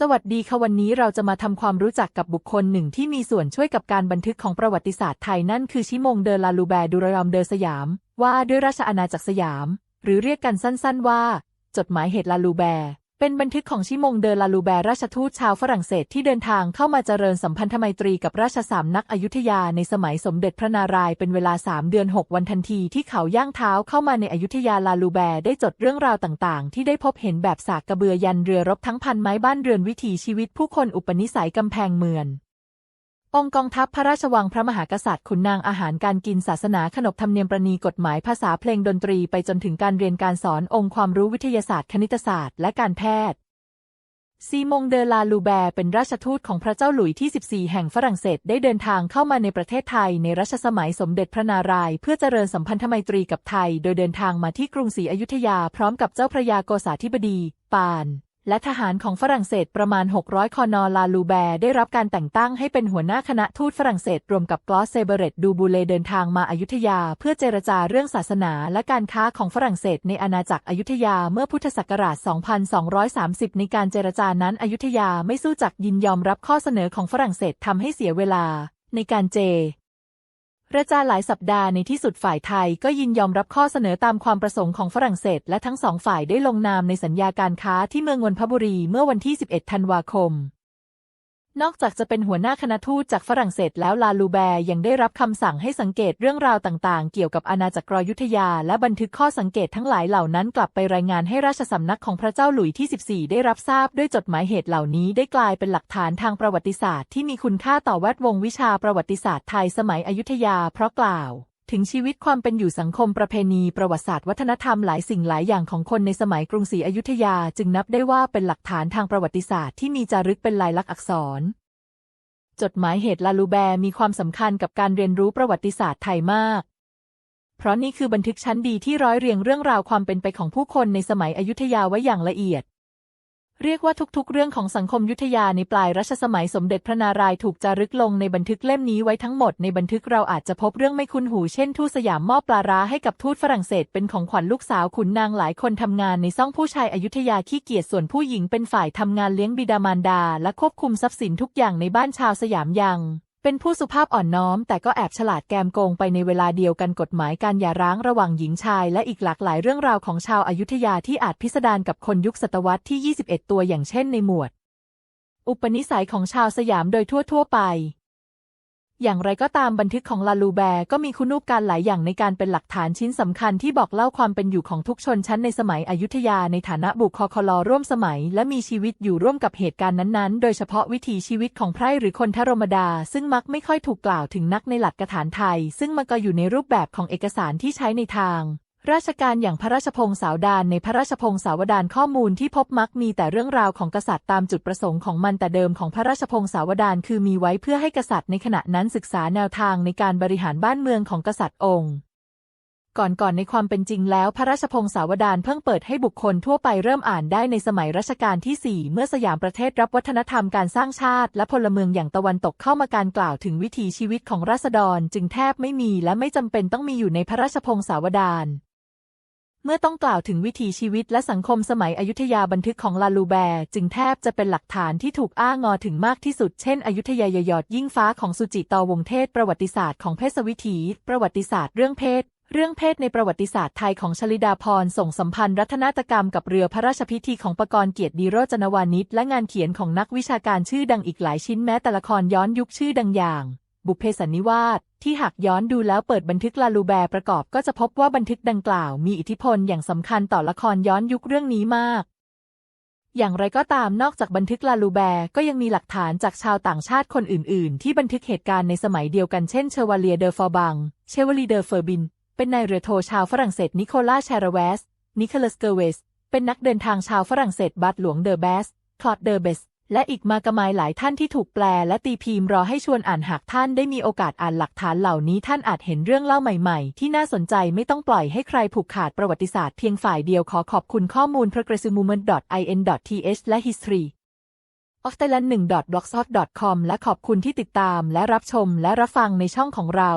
สวัสดีค่ะวันนี้เราจะมาทำความรู้จักกับบุคคลหนึ่งที่มีส่วนช่วยกับการบันทึกของประวัติศาสตร์ไทยนั่นคือชิมงเดอลาลูแบร์ดูรยอมเดอสยาม ว่าด้วยราชอาณาจักรสยาม หรือเรียกกันสั้นๆว่า จดหมายเหตุลาลูแบร์ เป็นบันทึกของชิมงเดอลาลูแบร์ราชทูตชาวฝรั่งเศสที่เดินทางเข้ามาเจริญสัมพันธไมตรีกับราชสามนักอยุธยาในสมัยสมเด็จพระนารายณ์เป็นเวลาสามเดือนหกวันทันทีที่เขาย่างเท้าเข้ามาในอยุธยาลาลูแบร์ได้จดเรื่องราวต่างๆ ที่ได้พบเห็นแบบสากกระเบือยันเรือรบทั้งพันไม้บ้านเรือนวิถีชีวิตผู้คนอุปนิสัยกำแพงเมือง องค์กองทัพพระราชวังพระมหากษัตริย์ขุนนางอาหารการกินศาสนาขนบธรรมเนียมประนีกฎหมายภาษาเพลงดนตรีไปจนถึงการเรียนการสอนองค์ความรู้วิทยาศาสตร์คณิตศาสตร์และการแพทย์ซีมงเดลาลูแบร์เป็นราชทูตของพระเจ้าหลุยที่ 14 แห่งฝรั่งเศสได้เดินทางเข้ามาในประเทศไทยในรัชสมัยสมเด็จพระนารายณ์เพื่อเจริญสัมพันธไมตรีกับไทย โดยเดินทางมาที่กรุงศรีอยุธยาพร้อมกับเจ้าพระยาโกษาธิบดี ปาน และทหารของฝรั่งเศสประมาณ 600 คอนอลาลูแบร์ได้รับการแต่งตั้งให้เป็นหัวหน้าคณะทูตฝรั่งเศสรวมกับกลอสเซเบเรตดูบูเลเดินทางมาอายุธยา เพื่อเจรจาเรื่องศาสนาและการค้าของฝรั่งเศสในอาณาจักรอยุธยาเมื่อพุทธศักราช 2230 ในการเจรจานั้นอยุธยาไม่สู้จักยินยอมรับข้อเสนอของฝรั่งเศสทำให้เสียเวลา ในการเจ ระจาหลายสัปดาห์ในที่สุดฝ่ายไทยก็ยินยอมรับข้อเสนอตามความประสงค์ของฝรั่งเศส และทั้งสองฝ่ายได้ลงนามในสัญญาการค้าที่เมืองนนทบุรีเมื่อวันที่ 11 ธันวาคม นอกจากจะเป็นหัวหน้าคณะทูตจากฝรั่งเศสแล้วลาลูแบร์ยังได้รับคำสั่งให้สังเกตเรื่องราวต่างๆ เกี่ยวกับอาณาจักรยุธยา และบันทึกข้อสังเกตทั้งหลายเหล่านั้นกลับไปรายงานให้ราชสำนักของพระเจ้าหลุยที่ 14 ได้รับทราบด้วยจดหมายเหตุเหล่านี้ได้กลายเป็นหลักฐานทางประวัติศาสตร์ที่มีคุณค่าต่อแวดวงวิชาประวัติศาสตร์ไทยสมัยอยุธยาเพราะกล่าว ถึงชีวิตความเป็นอยู่สังคมประเพณีประวัติศาสตร์วัฒนธรรมหลายสิ่งหลายอย่างของคนในสมัยกรุงศรีอยุธยาจึงนับได้ว่าเป็นหลักฐานทางประวัติศาสตร์ที่มีจารึกเป็นลายลักษณ์อักษร จดหมายเหตุลาลูแบร์มีความสำคัญกับการเรียนรู้ประวัติศาสตร์ไทยมาก เพราะนี่คือบันทึกชั้นดีที่ร้อยเรียงเรื่องราวความเป็นไปของผู้คนในสมัยอยุธยาไว้อย่างละเอียด เรียกว่าทุกๆ เรื่องของสังคมยุทธยาในปลายรัชสมัยสมเด็จพระนารายณ์ถูกจารึกลงในบันทึกเล่มนี้ไว้ทั้งหมดในบันทึกเราอาจจะพบเรื่องไม่คุ้นหูเช่นทูตสยามมอบปลาร้าให้กับทูตฝรั่งเศสเป็นของขวัญลูกสาวขุนนางหลายคนทำงานในซ่องผู้ชายอยุธยาขี้เกียจส่วนผู้หญิงเป็นฝ่ายทำงานเลี้ยงบิดามารดา และควบคุมทรัพย์สินทุกอย่างในบ้านชาวสยามยัง เป็นผู้สุภาพอ่อนน้อม แต่ก็แอบฉลาดแกมโกงไปในเวลาเดียวกันกฎหมายการหย่าร้างระหว่างหญิงชาย และอีกหลากหลายเรื่องราวของชาวอายุทยาที่อาจพิสดารกับคนยุคศตวรรษที่ 21 ตัวอย่างเช่นในหมวด อุปนิสัยของชาวสยามโดยทั่วๆไป อย่างไรก็ตามบันทึกของลาลูแบร์ก็มีคุณูปการหลายอย่างในการเป็นหลักฐานชิ้นสำคัญที่บอกเล่าความเป็นอยู่ของทุกชนชั้นในสมัยอยุธยาในฐานะบุคคลร่วมสมัย และมีชีวิตอยู่ร่วมกับเหตุการณ์นั้นๆ โดยเฉพาะวิถีชีวิตของไพร่หรือคนทรมดา ซึ่งมักไม่ค่อยถูกกล่าวถึงนักในหลักฐานไทย ซึ่งมันก็อยู่ในรูปแบบของเอกสารที่ใช้ในทาง ราชการอย่างพระราชพงศ์สาวดารในพระราชพงศ์สาวดารข้อมูลที่พบมักมีแต่เรื่องราวของกษัตริย์ตามจุดประสงค์ของมันแต่เดิมของพระราชพงศ์สาวดารคือมีไว้เพื่อให้กษัตริย์ในขณะนั้นศึกษาแนวทางในการบริหารบ้านเมืองของกษัตริย์องค์ ก่อนก่อนในความเป็นจริงแล้ว พระราชพงศ์สาวดารเพิ่งเปิดให้บุคคลทั่วไปเริ่มอ่านได้ในสมัยรัชกาลที่ 4 เมื่อสยามประเทศรับวัฒนธรรมการสร้างชาติ และพลเมืองอย่างตะวันตกเข้ามาการกล่าวถึงวิถีชีวิตของราษฎร จึงแทบไม่มีและไม่จำเป็นต้องมีอยู่ในพระราชพงศ์สาวดาร เมื่อต้องกล่าวถึงวิถีชีวิตและสังคมสมัยอยุธยาบันทึกของลาลูแบร์จึงแทบจะเป็นหลักฐานที่ถูกอ้างงอถึงมากที่สุด เช่น อยุธยายยอดยิ่งฟ้าของสุจิตอวงเทศ ประวัติศาสตร์ของเพศวิถี ประวัติศาสตร์เรื่องเพศ เรื่องเพศในประวัติศาสตร์ไทยของชลิดาพรส่งสัมพันธ์รัตนตกรรมกับเรือพระราชพิธีของประกรณ์เกียรติดีโรจนวานิชและงานเขียนของนักวิชาการชื่อดังอีกหลายชิ้นแม้แต่ละครย้อนยุคชื่อดังอย่าง บุพเพสันนิวาสที่หากย้อนดูแล้วเปิดบันทึกลาลูแบร์ประกอบก็จะพบว่าบันทึกดังกล่าวมีอิทธิพลอย่างสำคัญต่อละครย้อนยุคเรื่องนี้มาก อย่างไรก็ตามนอกจากบันทึกลาลูแบร์ก็ยังมีหลักฐานจากชาวต่างชาติคนอื่น ๆ ที่บันทึกเหตุการณ์ในสมัยเดียวกันเช่นเชวาเลียเดอฟอร์บัง เชวาลีเดอเฟอร์บิน เป็นนายเรือโทชาวฝรั่งเศสนิโคลาแชรเวส นิโคลัสเกเวส เป็นนักเดินทางชาวฝรั่งเศสบัตหลวงเดอแบส คลอดเดอเบส และอีกมากมายหลายท่านที่ถูกแปลและตีพิมพ์รอให้ชวนอ่านหากท่านได้มีโอกาสอ่านหลักฐานเหล่านี้ท่านอาจเห็นเรื่องเล่าใหม่ๆ ที่น่าสนใจไม่ต้องปล่อยให้ใครผูกขาดประวัติศาสตร์เพียงฝ่ายเดียวขอขอบคุณข้อมูล progressmovement.in.th และ history of thailand 1 b l o g s o t c o m และขอบคุณที่ติดตามและรับชมและรับฟังในช่องของเรา